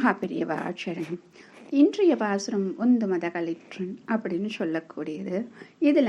ma per llevarcene. இன்றைய பாசுரம் உந்து மதகளிற்றன் அப்படின்னு சொல்லக்கூடியது. இதில்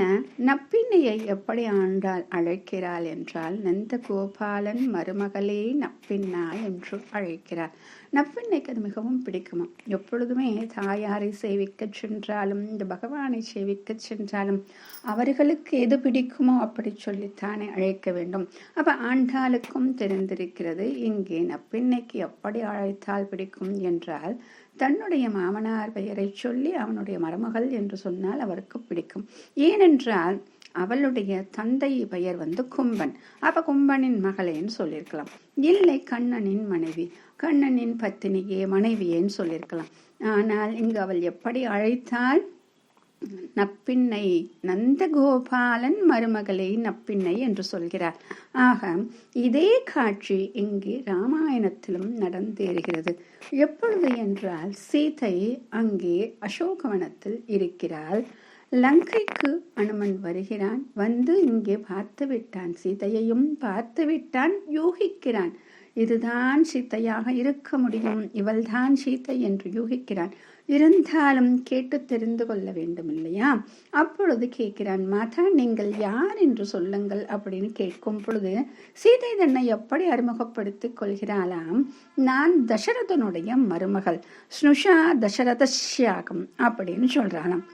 நப்பின்னையை எப்படி ஆண்டால் அழைக்கிறாள் என்றால் நந்த கோபாலன் மருமகளே நப்பின்னா என்று அழைக்கிறார். நப்பின்னைக்கு அது மிகவும் பிடிக்குமா? எப்பொழுதுமே தாயாரை சேவிக்க சென்றாலும் இந்த பகவானை சேவிக்க சென்றாலும் அவர்களுக்கு எது பிடிக்குமோ அப்படி சொல்லித்தானே அழைக்க வேண்டும். அப்போ ஆண்டாளுக்கும் தெரிந்திருக்கிறது இங்கே நப்பின்னைக்கு எப்படி அழைத்தால் பிடிக்கும்? என்றால் தன்னுடைய மாமனார் பெயரை சொல்லி அவனுடைய மருமகள் என்று சொன்னால் அவருக்கு பிடிக்கும். ஏனென்றால் அவளுடைய தந்தை பெயர் வந்து கும்பன். அப்ப கும்பனின் மகளேன்னு சொல்லியிருக்கலாம். இல்லை கண்ணனின் மனைவி. கண்ணனின் பத்தினியே மனைவியேன்னு சொல்லியிருக்கலாம். ஆனால் இங்கு அவள் எப்படி அழைத்தால் நப்பின்னை நந்தகோபாலன் மருமகளை நப்பின்னை என்று சொல்கிறார். ஆக இதே காட்சி இங்கே ராமாயணத்திலும் நடந்தேறுகிறது. எப்பொழுது என்றால் சீதை அங்கே அசோகவனத்தில் இருக்கிறாள். லங்கைக்கு அனுமன் வருகிறான். வந்து இங்கே பார்த்து விட்டான் சீதையையும் பார்த்து விட்டான் யூகிக்கிறான். இதுதான் சீத்தையாக இருக்க முடியும். இவள்தான் சீத்தை என்று யூகிக்கிறான். இருந்தாலும் கேட்டு தெரிந்து கொள்ள வேண்டும் இல்லையா அப்பொழுது கேட்கிறான் மாதா நீங்கள் யார் என்று சொல்லுங்கள் அப்படின்னு கேட்கும் பொழுது சீதை தன்னை எப்படி அறிமுகப்படுத்திக் கொள்கிறாளாம்? நான் தசரதனுடைய மருமகள். ஸ்னுஷா தசரதஷ்யாகம் அப்படின்னு சொல்றாளாம்.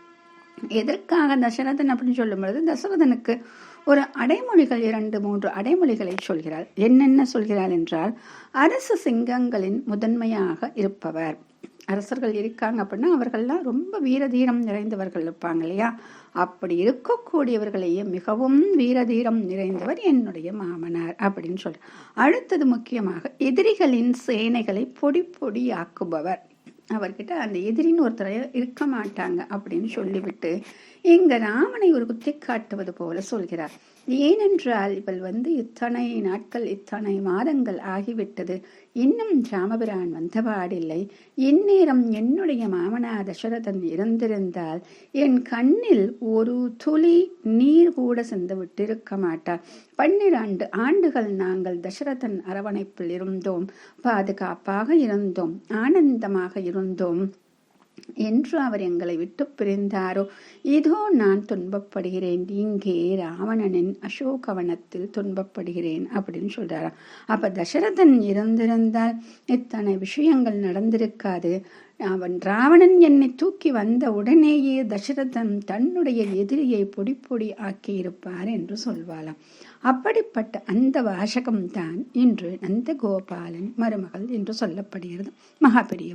எதற்காக தசரதன் அப்படின்னு சொல்லும் பொழுது தசரதனுக்கு ஒரு அடைமொழிகள் இரண்டு மூன்று அடைமொழிகளை சொல்கிறாள். என்னென்ன சொல்கிறாள் என்றால் அரசு சிங்கங்களின் முதன்மையாக இருப்பவர். அரசர்கள் இருக்காங்க அப்படின்னா அவர்கள்லாம் ரொம்ப வீரதீரம் நிறைந்தவர்கள் இருப்பாங்க இல்லையா? அப்படி இருக்கக்கூடியவர்களையே மிகவும் வீரதீரம் நிறைந்தவர் என்னுடைய மாமனார் அப்படின்னு சொல்ற. அடுத்தது முக்கியமாக எதிரிகளின் சேனைகளை பொடி பொடியாக்குபவர். அவர்கிட்ட அந்த எதிரின்னு ஒருத்தர் இருக்க மாட்டாங்க அப்படின்னு சொல்லிவிட்டு இங்க ராமனை ஒரு குத்தி காட்டுவது போல சொல்கிறார். ஏனென்றால் இவள் வந்து இத்தனை நாட்கள் இத்தனை மாதங்கள் ஆகிவிட்டது. இன்னும் ராமபிரான் வந்தபாடில்லை. இந்நேரம் என்னுடைய மாமனா தசரதன் இறந்திருந்தால் என் கண்ணில் ஒரு துளி நீர் கூட சென்று விட்டிருக்க மாட்டார். பன்னிரண்டு ஆண்டுகள் நாங்கள் தசரதன் அரவணைப்பில் இருந்தோம். பாதுகாப்பாக இருந்தோம். ஆனந்தமாக இருந்தோம் ihren Dom என்று அவர் எங்களை விட்டு பிரிந்தாரோ? இதோ நான் துன்பப்படுகிறேன். இங்கே ராவணனின் அசோகவனத்தில் துன்பப்படுகிறேன் அப்படின்னு சொல்றாராம் அப்ப தசரதன் இருந்திருந்தால் இத்தனை விஷயங்கள் நடந்திருக்காது. அவன் ராவணன் என்னை தூக்கி வந்த உடனேயே தசரதன் தன்னுடைய எதிரியை பொடி பொடி ஆக்கியிருப்பார் என்று சொல்வாளாம். அப்படிப்பட்ட அந்த வாசகம்தான் இன்று நந்தகோபாலன் மருமகள் என்று சொல்லப்படுகிறது. மகாபெரிய